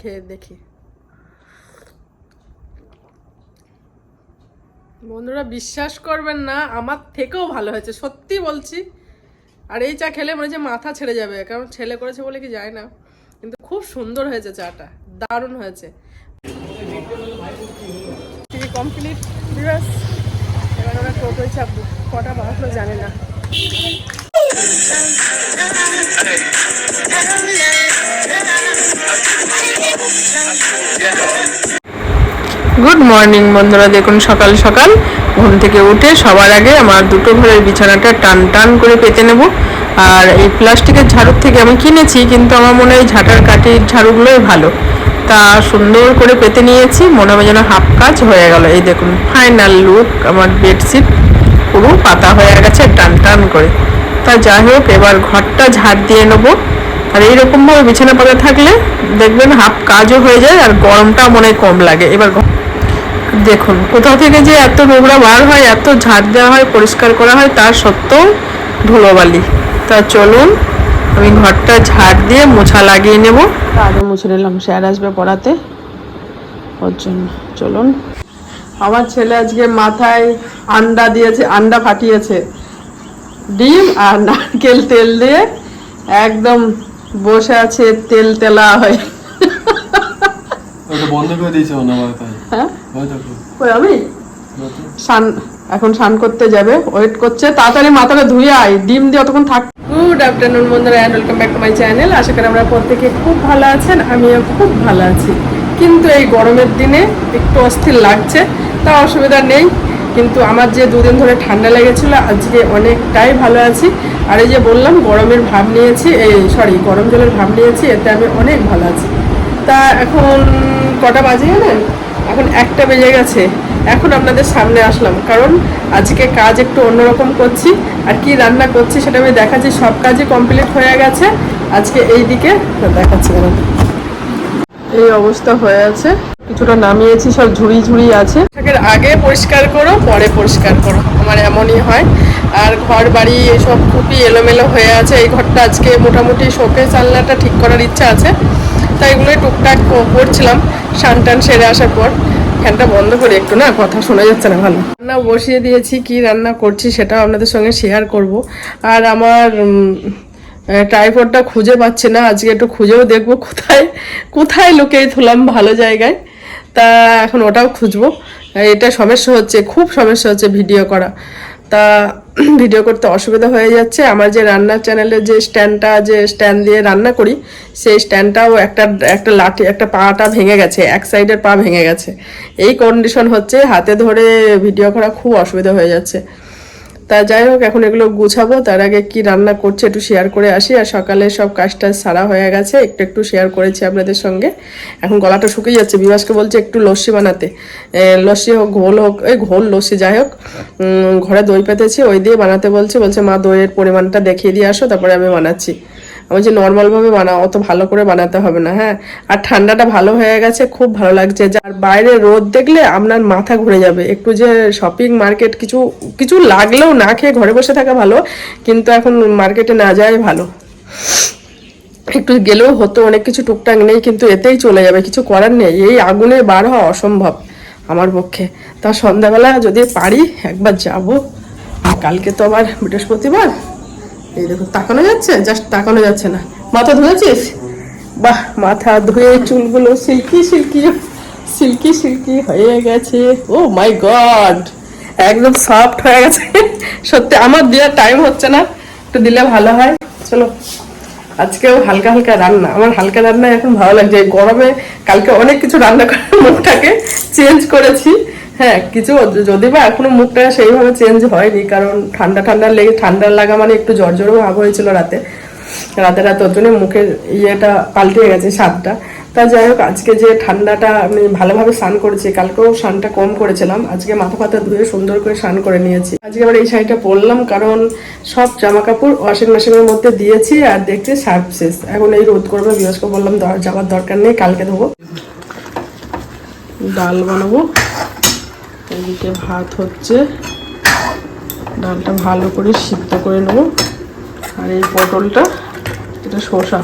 খেয়ে দেখি। বন্ধুরা বিশ্বাস করবেন না আমার থেকেও ভালো হয়েছে সত্যি বলছি। আর এই চা খেলে মনে হচ্ছে মাথা ছেড়ে যাবে কারণ ছেলে করেছে বলে কি যায় না। কিন্তু খুব সুন্দর হয়েছে চাটা দারুণ হয়েছে। কমপ্লিট বিরাস এবার ওরা টোটোয় চাপবো কটা বাজলো জানে না। গুড মর্নিং বন্ধুরা, দেখুন সকাল সকাল। ঘুম থেকে উঠে সবার আগে আমার দুটো ঘরের বিছানাটা টান টান করে পেতে নেব। আর এই প্লাস্টিকের ঝাড়ুর থেকে আমি কিনেছি, কিন্তু আমার মনে হয় ঝাঁটার কাঠির ঝাড়ুগুলোই ভালো। তা সুন্দর করে পেতে নিয়েছি, মনে হয় যেন হাফ কাজ হয়ে গেল। এই দেখুন, ফাইনাল লুক, আমার বেডশিট পুরো পাতা হয়ে গেছে, টান টান করে। তা যাই হোক, এবার ঘরটা ঝাড় দিয়ে নেব। আর এইরকমভাবে বিছানা পাতা থাকলে দেখবেন হাফ কাজও হয়ে যায় আর গরমটা মনে কম লাগে। এবার দেখুন, কোথাও থেকে যে এত নোংরা বার হয়, এত ঝাড় দেওয়া হয়, পরিষ্কার করা হয় তার সত্ত্বেও ধুলোবালি। তা চলুন, আমি ঘরটা ঝাড় দিয়ে মোছা লাগিয়ে নেব। আগে মুছে নিলাম, স্যার আসবে পড়াতে। ওর জন্য। চলুন। আমার ছেলে আজকে মাথায় আন্ডা দিয়েছে, আন্ডা ফাটিয়েছে। ডিম আর নারকেল তেল দিয়ে একদম বসে আছে তেল তেলা হয়ে। বন্ধ করে দিয়েছে হয়? হ্যাঁ আমি? স্নান এখন স্নান করতে যাবে ওয়েট করছে তাড়াতাড়ি মাথাটা ধুয়ে আয় ডিম দিয়ে অতক্ষণ থাক। গুড আফটারনুন বন্ধুরা and welcome back to my channel আশা করি আমরা প্রত্যেকে খুব ভালো আছেন আমিও খুব ভালো আছি। কিন্তু এই গরমের দিনে একটু অস্থির লাগছে তা অসুবিধা নেই। কিন্তু আমার যে দুদিন ধরে ঠান্ডা লেগেছিল, আজকে অনেকটাই ভালো আছি। আর এই যে বললাম, গরমের ভাব নিয়েছি, এই সরি গরম জলের ভাব নিয়েছি, এতে আমি অনেক ভালো আছি। তা এখন কটা বাজে জানেন? এখন একটা বেজে গেছে। এখন আপনাদের সামনে আসলাম, কারণ আজকে কাজ একটু অন্যরকম করছি। আর কি রান্না করছি সেটা আমি দেখাচ্ছি, সব কাজই কমপ্লিট হয়ে গেছে। আজকে এই দিকে দেখাচ্ছি এই অবস্থা হয়ে আছে, কিছুটা নামিয়েছি, সব ঝুড়ি ঝুড়ি আছে। আগে পরিষ্কার করো, পরে পরিষ্কার করো। আমার এমনই হয়। আর ঘর বাড়ি এসব খুবই এলোমেলো হয়ে আছে। এই ঘরটা আজকে মোটামুটি শোকে চালনাটা ঠিক করার ইচ্ছা আছে। তাই এগুলোই টুকটাক করছিলাম। সান টান সেরে আসার পর ফ্যানটা বন্ধ করে একটু না কথা শোনা যাচ্ছে না ভালো। রান্না বসিয়ে দিয়েছি, কি রান্না করছি সেটাও আপনাদের সঙ্গে শেয়ার করব। আর আমার ট্রাইপডটা খুঁজে পাচ্ছি না। আজকে একটু খুঁজেও দেখব কোথায় কোথায় লুকিয়ে থুলাম ভালো জায়গায়। তা এখন ওটাও খুঁজবো। এটা সমস্যা হচ্ছে, খুব সমস্যা হচ্ছে ভিডিও করা। তা ভিডিও করতে অসুবিধা হয়ে যাচ্ছে। আমার যে রান্নার চ্যানেলে যে স্ট্যান্ডটা যে স্ট্যান্ড দিয়ে রান্না করি, সেই স্ট্যান্ডটাও একটা একটা লাঠি, একটা পাটা ভেঙে গেছে, এক সাইডের পা ভেঙে গেছে। এই কন্ডিশন হচ্ছে, হাতে ধরে ভিডিও করা খুব অসুবিধা হয়ে যাচ্ছে। তা যাই হোক, এখন এগুলো গুছাবো। তার আগে কি রান্না করছে একটু শেয়ার করে আসি। আর সকালে সব কাজটা সারা হয়ে গেছে। একটু একটু শেয়ার করেছি আপনাদের সঙ্গে। এখন গলাটা শুকিয়ে যাচ্ছে। বিভাসকে বলছে একটু লস্যি বানাতে। লস্যি হোক, ঘোল হোক এই ঘোল লস্যি যাই হোক। ঘরে দই পেতেছি। ওই দিয়ে বানাতে বলছে। বলছে, মা, দইয়ের পরিমাণটা দেখিয়ে দিয়ে আসো, তারপরে আমি বানাচ্ছি। আমি যে নর্মালভাবে বানাও, অত ভালো করে বানাতে হবে না হ্যাঁ? আর ঠান্ডাটা ভালো হয়ে গেছে, খুব ভালো লাগছে। যার বাইরে রোদ দেখলে আপনার মাথা ঘুরে যাবে। একটু যে শপিং মার্কেট কিছু কিছু লাগলেও না খেয়ে ঘরে বসে থাকা ভালো, কিন্তু এখন মার্কেটে না যাওয়াই ভালো। একটু গেলেও হতো, অনেক কিছু টুকটাক নেই, কিন্তু এতেই চলে যাবে, কিছু করার নেই। এই আগুনে বার হওয়া অসম্ভব আমার পক্ষে। তা সন্ধ্যাবেলা যদি পারি, একবার যাব। কালকে তো আবার বৃহস্পতিবার। এই দেখো তাকানো যাচ্ছে? জাস্ট তাকানো যাচ্ছে না। মাথা ধুয়েছিস? বাহ, মাথা ধুয়ে চুলগুলো সিল্কি সিল্কি সিল্কি সিল্কি হয়ে গেছে। ও মাই গড! একদম সফট হয়ে গেছে। সত্যি, আমার দেওয়ার টাইম হচ্ছে না। একটু দিলে ভালো হয়। চলো, আজকেও হালকা হালকা রান্না। আমার হালকা রান্না এখন ভালো লাগছে। গরমে কালকে অনেক কিছু রান্না করে মুখটাকে চেঞ্জ করেছি। হ্যাঁ কিছু যদি বা এখনও মুখটা সেইভাবে চেঞ্জ হয়নি, কারণ ঠান্ডা ঠান্ডা লেগে ঠান্ডা লাগা মানে একটু জ্বর জ্বরও ভাব হয়েছিল রাতে। রাতে রাতে ওর জন্য মুখের ইয়েটা পাল্টে গেছে স্বাদটা। তা যাই হোক, আজকে যে ঠান্ডাটা আমি ভালোভাবে স্নান করেছি, কালকেও স্নানটা কম করেছিলাম, আজকে মাথা ফাতা ধুয়ে সুন্দর করে স্নান করে নিয়েছি। আজকে আবার এই শাড়িটা পরলাম, কারণ সব জামা কাপড় ওয়াশিং মেশিনের মধ্যে দিয়েছি আর দেখছি সার্ফ শেষ। এখন এই রোদ করবে বৃহস্পতি বললাম যাওয়ার দরকার নেই, কালকে দেবো ডাল বানাবো। এদিকে ভাত হচ্ছে। ডালটা ভালো করে সিদ্ধ করে নেব। আর এই পটলটা, এটা শসা।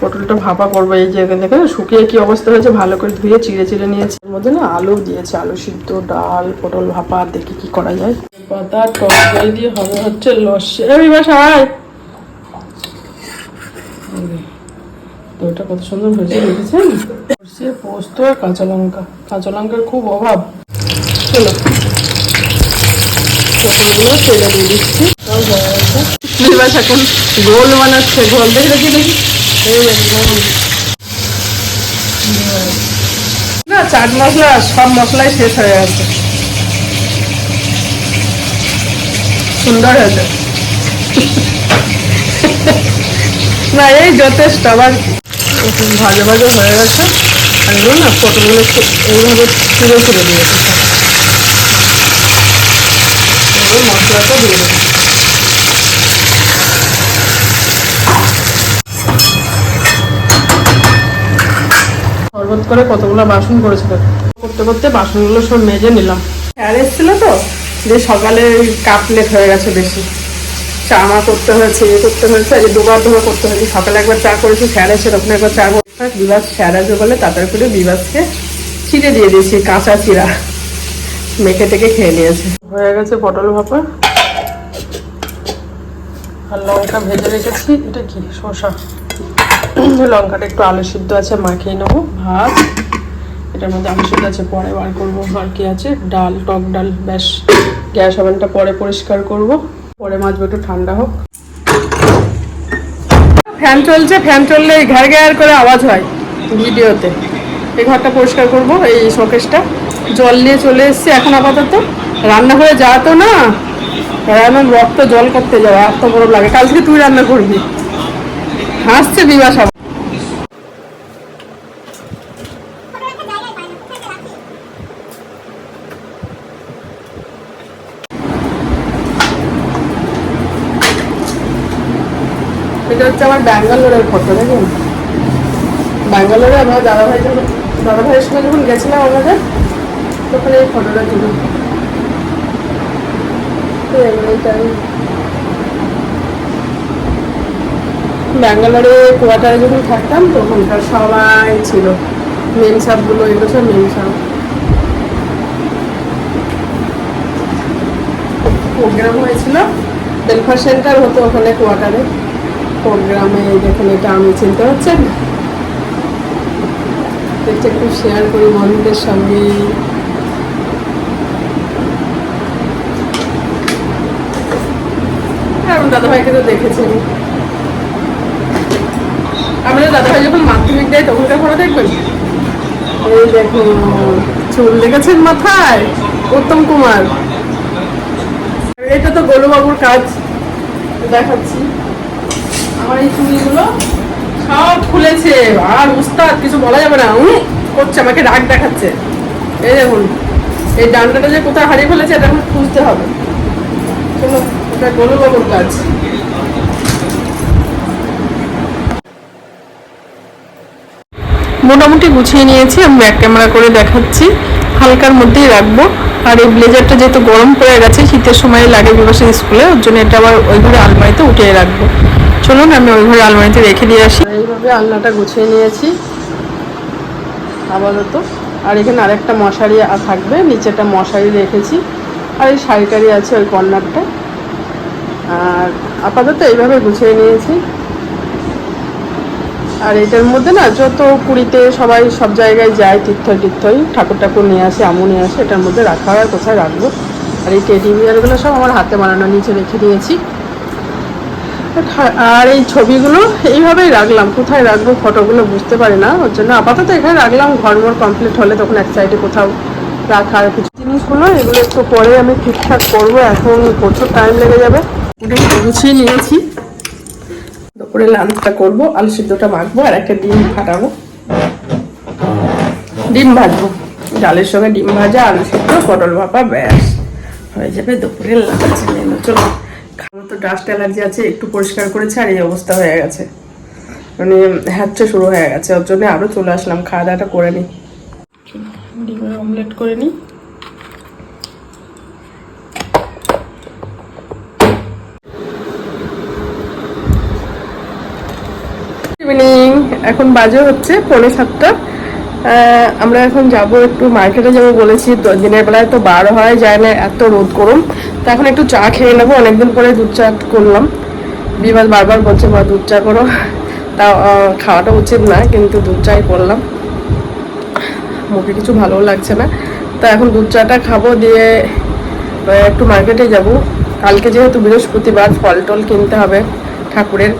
পটলটা ভাপা করব এই যে এখানে শুকিয়ে কি অবস্থা হয়েছে ভালো করে ধুয়ে চিড়ে চিড়ে নিয়েছি। এর মধ্যে না আলু দিয়েছে, আলু সিদ্ধ, ডাল, পটল ভাপা, দেখি কি করা যায়। পাতা, টক দিয়ে হবে হচ্ছে লস্যি। বাসায় দইটা কত সুন্দর রেখেছেন। সে পোস্ত আর কাঁচা লঙ্কা। কাঁচা লঙ্কার খুব অভাব। তেলে দিয়ে দিচ্ছি। এখন গোল বানাচ্ছে, গোল দেখে দেখি দেখি। না, চাট মশলা, সব মশলাই শেষ হয়ে গেছে। সুন্দর হয়েছে। না, এই যথেষ্ট, আবার ভাজা ভাজা হয়ে গেছে। আর না, পটলগুলো এইভাবে ছিঁড়ে ছিঁড়ে দিয়েছে এবার মশলাটা দিয়ে দেবো। শরবত করে কতগুলো বাসন করেছিল? করতে করতে বাসনগুলো সব মেজে নিলাম। স্যার এসেছিল তো, যে সকালে কাপ লেট হয়ে গেছে বেশি। চামা করতে হয়েছে ইয়ে করতে হয়েছে, এই দুবার দুবার করতে হয়েছে। সকালে একবার চা করেছি, স্যার এসে তখন একবার চা করতে হয়। বিবাস, স্যার আসবে বলে তাড়াতাড়ি করে বিবাসকে চিড়ে দিয়ে দিয়েছি, কাঁচা চিরা। মেখে টেকে খেয়ে নিয়েছে। হয়ে গেছে পটল ভাপা। আর লঙ্কা ভেজে রেখেছি। এটা কি? শসা। লঙ্কাটা একটু আলু সিদ্ধ আছে, মাখিয়ে নেব। ভাত। এটার মধ্যে আলু সিদ্ধ আছে, পরে বার করব। আর কি আছে? ডাল, টক ডাল, ব্যাস। গ্যাস ওভেনটা পরে পরিষ্কার করব। পরে মাজবো একটু ঠান্ডা হোক। ফ্যান চলছে, ফ্যান চললে ঘ্যার ঘ্যার করে আওয়াজ হয় ভিডিওতে। এই ঘরটা পরিষ্কার করব, এই শোকেসটা। জল নিয়ে চলে এসেছি। এখন আপাতত রান্না রান্নাঘরে যাওয়া তো না। রক্ত জল করতে যাওয়া এত বড় লাগে। কাল থেকে তুই রান্না করবি। হাসছে আবার। এটা হচ্ছে আমার ব্যাঙ্গালোরের ফটো দেখুন ব্যাঙ্গালোরে আমার দাদাভাই যখন দাদাভাইয়ের সঙ্গে যখন গেছিলাম আমাদের এই ফটোটা তুলি। ব্যাঙ্গালোরে কোয়ার্টারে যখন থাকতাম, তখনকার সবাই ছিল। মেন সাপগুলো এগুলো সব মেন সাপ। প্রোগ্রাম হয়েছিল। ওয়েলফেয়ার সেন্টার হতো ওখানে কোয়ার্টারে। প্রোগ্রামে দেখুন এটা আমি চিনতে পারছেন দেখতে একটু শেয়ার করি বন্ধুদের সঙ্গে হ্যাঁ, আমার দাদাভাইকে তো দেখেছেন আমাদের দাদাভাই যখন মাধ্যমিক দেয় তখনকার ফটো দেখবেন? এই দেখুন চুল দেখেছেন মাথায় উত্তম কুমার। এটা তো গোলুবাবুর কাজ দেখাচ্ছি। আমার এই চুড়িগুলো সব খুলেছে। আর উস্তাদ কিছু বলা যাবে না উম, করছে আমাকে রাগ দেখাচ্ছে। এই দেখুন এই ডান্ডাটা যে কোথায় হারিয়ে ফেলেছে এটা এখন খুঁজতে হবে। চলো। গোলুবাবুর কাজ। মোটামুটি গুছিয়ে নিয়েছি আমি ব্যাক ক্যামেরা করে দেখাচ্ছি। হালকার মধ্যেই রাখব। আর এই ব্লেজারটা যেহেতু গরম পড়ে গেছে শীতের সময় লাগে বিবাসের স্কুলে ওর জন্য এটা আবার ওই ঘরে আলমারিতে উঠিয়ে রাখব। চলুন আমি ওই ঘরে আলমারিতে রেখে দিয়ে আসি। এইভাবে আলনাটা গুছিয়ে নিয়েছি আপাতত। আর এখানে আরেকটা মশারি থাকবে নিচেটা মশারি রেখেছি। আর এই শাড়িটারি আছে ওই কর্নারটা। আর আপাতত এইভাবে গুছিয়ে নিয়েছি। আর এটার মধ্যে না যত পুরীতে সবাই সব জায়গায় যায় তীর্থ তীর্থই ঠাকুর ঠাকুর নিয়ে আসে আমু নিয়ে আসে, এটার মধ্যে রাখা হয় কোথায় রাখব? আর এই টেডি বিয়ারগুলো সব আমার হাতে বানানো, নিচে রেখে দিয়েছি। আর এই ছবিগুলো এইভাবেই রাখলাম। কোথায় রাখব ফটোগুলো বুঝতে পারি না, ওর জন্য আপাতত এখানে রাখলাম, ঘরমর কমপ্লিট হলে তখন এক সাইডে কোথাও রাখার কিছু জিনিসগুলো, এগুলো একটু পরে আমি ঠিকঠাক করব, এখন প্রচুর টাইম লেগে যাবে। মোটামুটি গুছিয়ে নিয়েছি। দুপুরে লাঞ্চটা করব, আলু সিদ্ধটা মাখবো আর একটা ডিম ফাটাবো। ডিম ভাজবো। ডালের সঙ্গে ডিম ভাজা, আলু সিদ্ধ, পটল ভাপা, ব্যাস। হয়ে যাবে দুপুরের লাঞ্চ মেনু। চলো খাবার তো ডাস্ট অ্যালার্জি আছে, একটু পরিষ্কার করেছে, আর এই অবস্থা হয়ে গেছে। মানে হ্যাচ্ছে শুরু হয়ে গেছে, ওর জন্য আরও চলে আসলাম, খাওয়া দাওয়াটা করে নিই ডিমের অমলেট করে নিই ইভিনিং এখন বাজে হচ্ছে পৌনে সাতটা। আমরা এখন যাব একটু মার্কেটে যাব বলেছি। দিনের বেলায় তো বার হয়, যায় না এত রোদ গরম। তো এখন একটু চা খেয়ে নেব। অনেকদিন পরে দুধ চা করলাম। বিমাল বারবার বলছে, মা, দুধ চা করো। তা খাওয়াটা উচিত না, কিন্তু দুধ চাই করলাম। মুখে কিছু ভালোও লাগছে না। তা এখন দুধ চাটা খাব দিয়ে একটু মার্কেটে যাব। কালকে যেহেতু বৃহস্পতিবার ফল টল কিনতে হবে ঠাকুরের।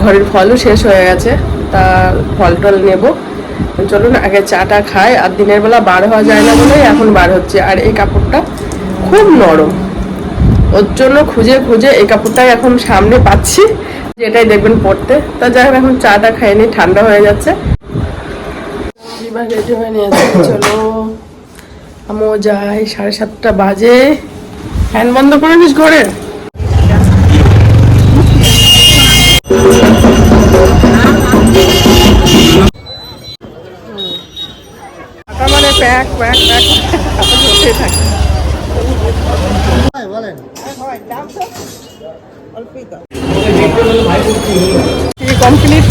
ঘরের ফলও শেষ হয়ে গেছে, তা ফল টল নেব। চলুন, আগে চাটা খাই, আর দিনের বেলা বার হওয়া যায় না বলেই এখন বার হচ্ছে। আর এই কাপড়টা খুব নরম। ওর জন্য খুঁজে খুঁজে এই কাপড়টাই এখন সামনে পাচ্ছি, যেটাই দেখবেন পড়তে তা যাই এখন চাটা খাইনি ঠান্ডা হয়ে যাচ্ছে। রেডি হয়ে চলো। যাই, সাড়ে সাতটা বাজে। ফ্যান বন্ধ করে নিস ঘরে? প্যাক প্যাক হতে থাকে কমপ্লিট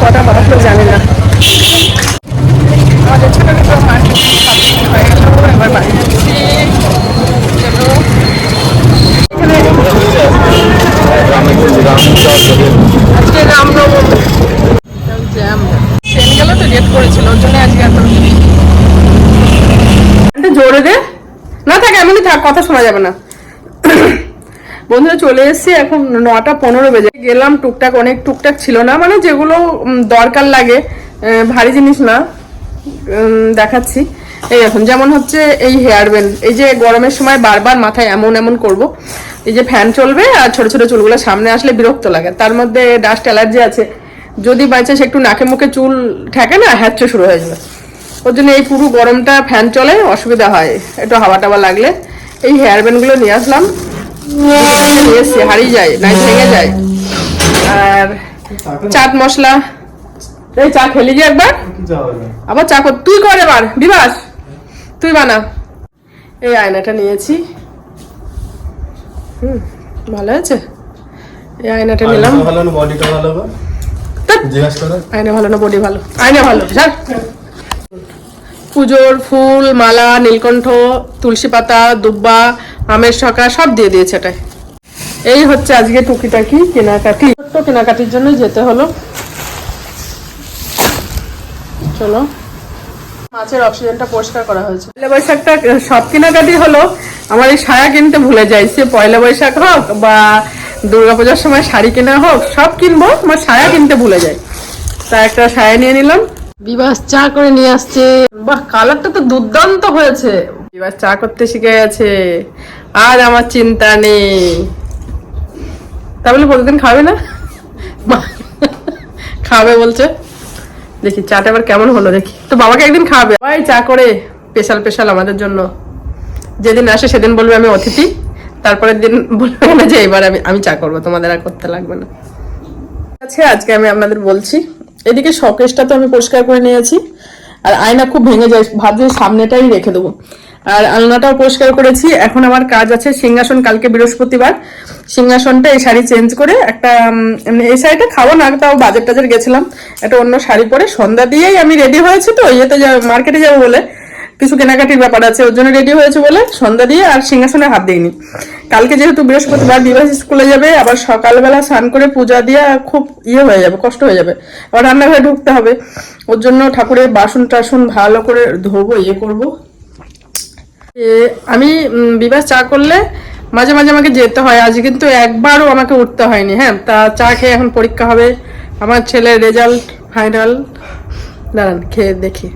কটা বাজলো জানি না আমাদের ছোট ছোট মার্কেট হয়ে গেল এবার বাড়ি যাচ্ছি চলো এখানে আজকে রামনবমী জ্যাম ট্রেন গেল তো লেট করেছিল ওর জন্য আজকে এত একটা জোরে দে না থাক এমনি থাক কথা শোনা যাবে না। বন্ধুরা চলে এসেছি এখন নটা পনেরো বেজে। গেলাম টুকটাক, অনেক টুকটাক ছিল না মানে যেগুলো দরকার লাগে ভারী জিনিস না। দেখাচ্ছি। এই এখন যেমন হচ্ছে এই হেয়ার ব্যান্ড এই যে গরমের সময় বারবার মাথায় এমন এমন করব। এই যে ফ্যান চলবে আর ছোট ছোট চুলগুলো সামনে আসলে বিরক্ত লাগে। তার মধ্যে ডাস্ট অ্যালার্জি আছে। যদি বাইচান্স একটু নাকে মুখে চুল ঠেকে না হ্যাচ্ছে শুরু হয়ে যাবে। ওর জন্য এই পুরো গরমটা ফ্যান চলে, অসুবিধা হয়। একটু হাওয়া টাওয়া লাগলে এই হেয়ার ব্যান্ডগুলো নিয়ে আসলাম। নিয়ে এসছি হারিয়ে যায় নাই ভেঙে যায়। আর চাট মশলা। এই চা খেলি যে একবার। আবার চা কর তুই কর এবার বিবাস তুই বানা এই আয়নাটা নিয়েছি। হুম ভালো আছে এই আয়নাটা নিলাম। ভালো না বডিটা ভালো আয়না ভালো না বডি ভালো। আয়না ভালো স্যার পুজোর ফুল, মালা, নীলকণ্ঠ, তুলসী পাতা, দুব্বা, আমের শকা সব দিয়ে দিয়েছে এটাই। এই হচ্ছে আজকে টুকিটাকি কেনাকাটি। ছোট্ট কেনাকাটির জন্য যেতে হলো। চলো। মাছের অক্সিজেনটা পরিষ্কার করা হয়েছে। পয়লা বৈশাখটা সব কেনাকাটি হলো। আমার এই সায়া কিনতে ভুলে যাই সে পয়লা বৈশাখ হোক বা দুর্গাপূজার সময় শাড়ি কেনা হোক, সব কিনবো। আমার সায়া কিনতে ভুলে যাই। তা একটা সায়া নিয়ে নিলাম। বিবাস চা করে নিয়ে আসছে। বাহ, কালারটা তো দুর্দান্ত হয়েছে। বিবাস চা করতে শিখে গেছে। আর আমার চিন্তা নেই। তাহলে প্রতিদিন খাবে না? খাবে বলছে। দেখি, চাটা এবার কেমন হলো দেখি। তো বাবাকে একদিন খাবে। ভাই চা করে, স্পেশাল স্পেশাল আমাদের জন্য। যেদিন আসে সেদিন বলবে আমি অতিথি। তারপরের দিন বলবে না যে এবার আমি আমি চা করব, তোমাদের আর করতে লাগবে না। আছে আজকে আমি আপনাদের বলছি। এদিকে শকেশটা তো আমি পরিষ্কার করে নিয়েছি। আর আয়না খুব ভেঙে যায়, ভাবছি সামনেটাই রেখে দেবো। আর আলনাটাও পরিষ্কার করেছি। এখন আমার কাজ আছে সিংহাসন, কালকে বৃহস্পতিবার। সিংহাসনটা এই শাড়ি চেঞ্জ করে একটা এই শাড়িটা খাব না, তাও বাজার টাজার গেছিলাম। একটা অন্য শাড়ি পরে সন্ধ্যা দিয়েই আমি রেডি হয়েছি তো, ইয়েতে মার্কেটে যাব বলে। কিছু কেনাকাটির ব্যাপার আছে, ওর জন্য রেডি হয়েছে বলে সন্ধ্যা দিয়ে আর সিংহাসনে হাত দিইনি কালকে যেহেতু বৃহস্পতিবার বিবাহ স্কুলে যাবে, আবার সকালবেলা স্নান করে পূজা দিয়ে খুব ইয়ে হয়ে যাবে, কষ্ট হয়ে যাবে। আবার রান্নাঘরে ঢুকতে হবে। ওর জন্য ঠাকুরের বাসন টাসন ভালো করে ধোবো ইয়ে করব। আমি বিবাহ চা করলে মাঝে মাঝে আমাকে যেতে হয়। আজ কিন্তু একবারও আমাকে উঠতে হয়নি হ্যাঁ? তা চা খেয়ে এখন পরীক্ষা হবে। আমার ছেলের রেজাল্ট ফাইনাল দাঁড়ান, খেয়ে দেখি।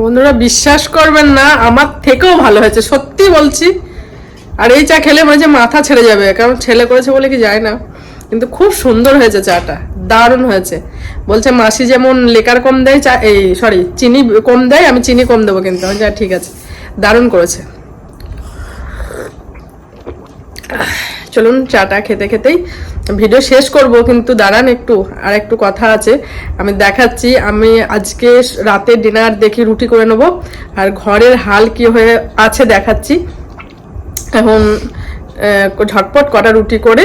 বন্ধুরা, বিশ্বাস করবেন না, আমার থেকেও ভালো হয়েছে, সত্যি বলছি। আর এই চা খেলে হচ্ছে মাথা ছেড়ে যাবে, কারণ ছেলে করেছে বলে কি যায় না। কিন্তু খুব সুন্দর হয়েছে চাটা, দারুণ হয়েছে। বলছে মাসি যেমন লেকার কম দেয় চা, এই সরি চিনি কম দেয়, আমি চিনি কম দেবো কিন্তু। যা ঠিক আছে। দারুণ করেছে। চলুন চাটা খেতে খেতেই ভিডিও শেষ করব, কিন্তু দাঁড়ান একটু, আর একটু কথা আছে। আমি দেখাচ্ছি, আমি আজকে রাতে ডিনার দেখি রুটি করে নেব, আর ঘরের হাল কি হয়ে আছে দেখাচ্ছি। এখন ঝটপট কটা রুটি করে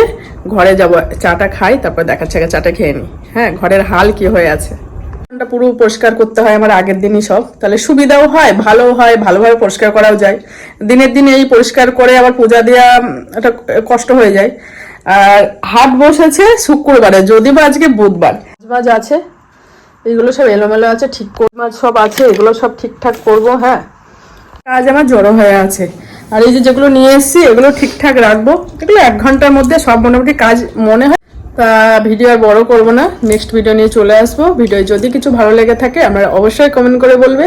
ঘরে যাব, চাটা খাই, তারপর দেখাচ্ছে চাটা খেয়ে নিই হ্যাঁ ঘরের হাল কি হয়ে আছে। পুরো পরিষ্কার করতে হয় আমার আগের দিনই সব। তাহলে সুবিধাও হয় ভালো হয় ভালোভাবে পরিষ্কার করাও যায়। দিনের দিনে এই পরিষ্কার করে আবার পূজা দেওয়া একটা কষ্ট হয়ে যায়। আর হাট বসেছে শুক্রবারে যদি বা আজকে বুধবার। মাছ আছে এগুলো সব এলোমেলো আছে ঠিক করে মাছ সব আছে এগুলো সব ঠিকঠাক করব হ্যাঁ। কাজ আমার জড়ো হয়ে আছে। আর এই যে যেগুলো নিয়ে এসেছি এগুলো ঠিকঠাক রাখব। এগুলো এক ঘণ্টার মধ্যে সব মোটামুটি কাজ মনে হয় তা ভিডিও আর বড় করব না। নেক্সট ভিডিও নিয়ে চলে আসব। ভিডিও যদি কিছু ভালো লেগে থাকে, আপনারা অবশ্যই কমেন্ট করে বলবে।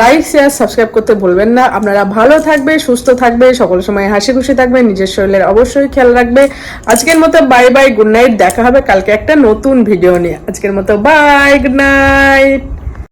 লাইক শেয়ার সাবস্ক্রাইব করতে বলবেন না। আপনারা ভালো থাকবে, সুস্থ থাকবে, সকল সময় হাসি খুশি থাকবে, নিজের শরীরের অবশ্যই খেয়াল রাখবে। আজকের মতো বাই বাই গুড নাইট দেখা হবে কালকে একটা নতুন ভিডিও নিয়ে। আজকের মতো বাই গুড নাইট